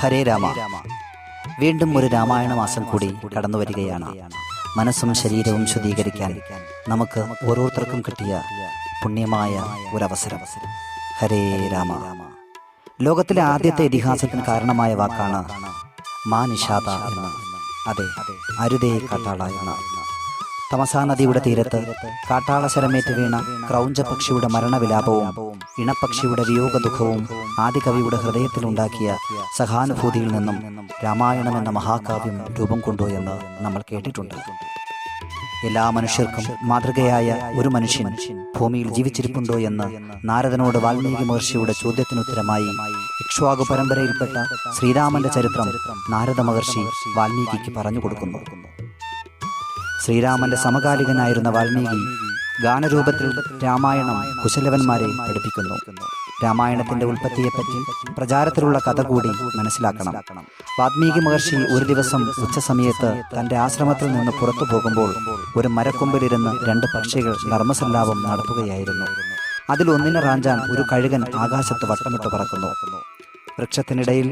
ഹരേ രാമ. വീണ്ടും ഒരു രാമായണ മാസം കൂടി കടന്നു വരികയാണ്. മനസ്സും ശരീരവും ശുദ്ധീകരിക്കാൻ നമുക്ക് ഓരോരുത്തർക്കും കിട്ടിയ പുണ്യമായ ഒരവസരം. ഹരേ രാമ. ലോകത്തിലെ ആദ്യത്തെ ഇതിഹാസത്തിന് കാരണമായ വാക്കാണ് മാ നിഷാദ എന്ന്. അതെ അരുതേ കാട്ടാള തമസാ നദിയുടെ തീരത്ത് കാട്ടാള ശരമേറ്റ് വീണ ക്രൗഞ്ച പക്ഷിയുടെ മരണവിലാപവും ഇണപ്പക്ഷിയുടെ വിയോഗ ദുഃഖവും ആദികവിയുടെ ഹൃദയത്തിലുണ്ടാക്കിയ സഹാനുഭൂതിയിൽ നിന്നും രാമായണം എന്ന മഹാകാവ്യം രൂപം കൊണ്ടു എന്ന് നമ്മൾ കേട്ടിട്ടുണ്ട്. എല്ലാ മനുഷ്യർക്കും മാതൃകയായ ഒരു മനുഷ്യൻ ഭൂമിയിൽ ജീവിച്ചിരിപ്പുണ്ടോ എന്ന് നാരദനോട് വാൽമീകി മഹർഷിയുടെ ചോദ്യത്തിനുത്തരമായി ഇക്ഷ്വാകു പരമ്പരയിൽപ്പെട്ട ശ്രീരാമന്റെ ചരിത്രം നാരദ മഹർഷി വാൽമീകിക്ക് പറഞ്ഞു കൊടുക്കുന്നു. ശ്രീരാമന്റെ സമകാലികനായിരുന്ന വാൽമീകി ഗാനരൂപത്തിൽ രാമായണം കുശലവന്മാരെ പഠിപ്പിക്കുന്നു. രാമായണത്തിന്റെ ഉൽപ്പത്തിയെപ്പറ്റി പ്രചാരത്തിലുള്ള കഥ കൂടി മനസ്സിലാക്കണം. വാത്മീകി മഹർഷി ഒരു ദിവസം ഉച്ചസമയത്ത് തന്റെ ആശ്രമത്തിൽ നിന്ന് പുറത്തു പോകുമ്പോൾ ഒരു മരക്കൊമ്പിലിരുന്ന് രണ്ട് പക്ഷികൾ നർമ്മസല്ലാപം നടത്തുകയായിരുന്നു. അതിൽ ഒന്നിനെ റാഞ്ചാൻ ഒരു കഴുകൻ ആകാശത്ത് വട്ടമിട്ട് പറക്കുന്നു. വൃക്ഷത്തിനിടയിൽ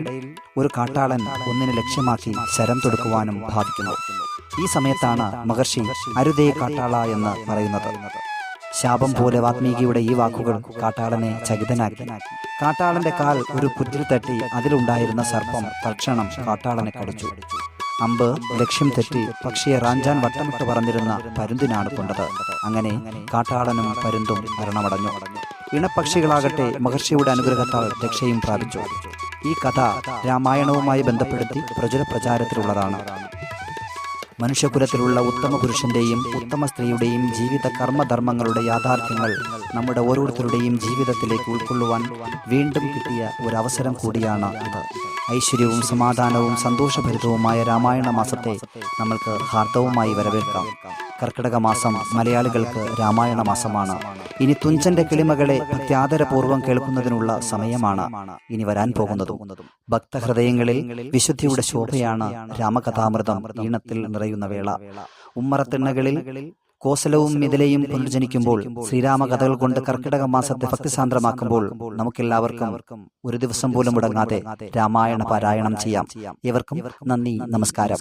ഒരു കാട്ടാളൻ ഒന്നിനെ ലക്ഷ്യമാക്കി ശരം തൊടുക്കുവാനും ഭാവിക്കുന്നു. ഈ സമയത്താണ് മഹർഷി അരുതേ കാട്ടാള എന്ന് പറയുന്നത്. ശാപം പോലെ വാത്മീകിയുടെ ഈ വാക്കുകൾ കാട്ടാളനെ ചകിതനാക്കി. കാട്ടാളന്റെ കാൽ ഒരു പുറ്റിൽ തട്ടി അതിലുണ്ടായിരുന്ന സർപ്പം തക്ഷണം കാട്ടാളനെ കടിച്ചു. അമ്പ് ലക്ഷ്യം തെറ്റി പക്ഷിയെ റാഞ്ചാൻ വട്ടമിട്ട് പറഞ്ഞിരുന്ന പരുന്തിനാണ് കൊണ്ടത്. അങ്ങനെ കാട്ടാളനും പരുന്തും മരണമടഞ്ഞു. ഇണപ്പക്ഷികളാകട്ടെ മഹർഷിയുടെ അനുഗ്രഹത്താൽ രക്ഷയും പ്രാപിച്ചു. ഈ കഥ രാമായണവുമായി ബന്ധപ്പെടുത്തി പ്രചുര പ്രചാരത്തിലുള്ളതാണ് മനുഷ്യകുലത്തിലുള്ള ഉത്തമ പുരുഷന്റെയും ഉത്തമ സ്ത്രീയുടെയും ജീവിത കർമ്മധർമ്മങ്ങളുടെ യാഥാർത്ഥ്യങ്ങൾ നമ്മുടെ ഓരോരുത്തരുടെയും ജീവിതത്തിലേക്ക് ഉൾക്കൊള്ളുവാൻ വീണ്ടും കിട്ടിയ ഒരു അവസരം കൂടിയാണ് ഇത് ഐശ്വര്യവും സമാധാനവും സന്തോഷഭരിതവുമായ രാമായണ മാസത്തെ നമ്മൾക്ക് ഹാർദവുമായി വരവേൽക്കാം. കർക്കിടക മാസം മലയാളികൾക്ക് രാമായണ മാസമാണ്. ഇനി തുഞ്ചന്റെ കിളിമകളെ ഭക്ത്യാദരപൂർവം കേൾക്കുന്നതിനുള്ള സമയമാണ് ഇനി വരാൻ പോകുന്നതും. ഭക്തഹൃദയങ്ങളിൽ വിശുദ്ധിയുടെ ശോഭയാണ് രാമകഥാമൃതം ഈണത്തിൽ നിറയുന്ന വേള. ഉമ്മറത്തിണ്ണകളിൽ കോസലവും മിഥിലയും പുനർജനിക്കുമ്പോൾ ശ്രീരാമകഥകൾ കൊണ്ട് കർക്കിടക മാസത്തെ ഭക്തിസാന്ദ്രമാക്കുമ്പോൾ നമുക്കെല്ലാവർക്കും ഒരു ദിവസം പോലും മുടങ്ങാതെ രാമായണ പാരായണം ചെയ്യാം. ഇവർക്കും നന്ദി നമസ്കാരം.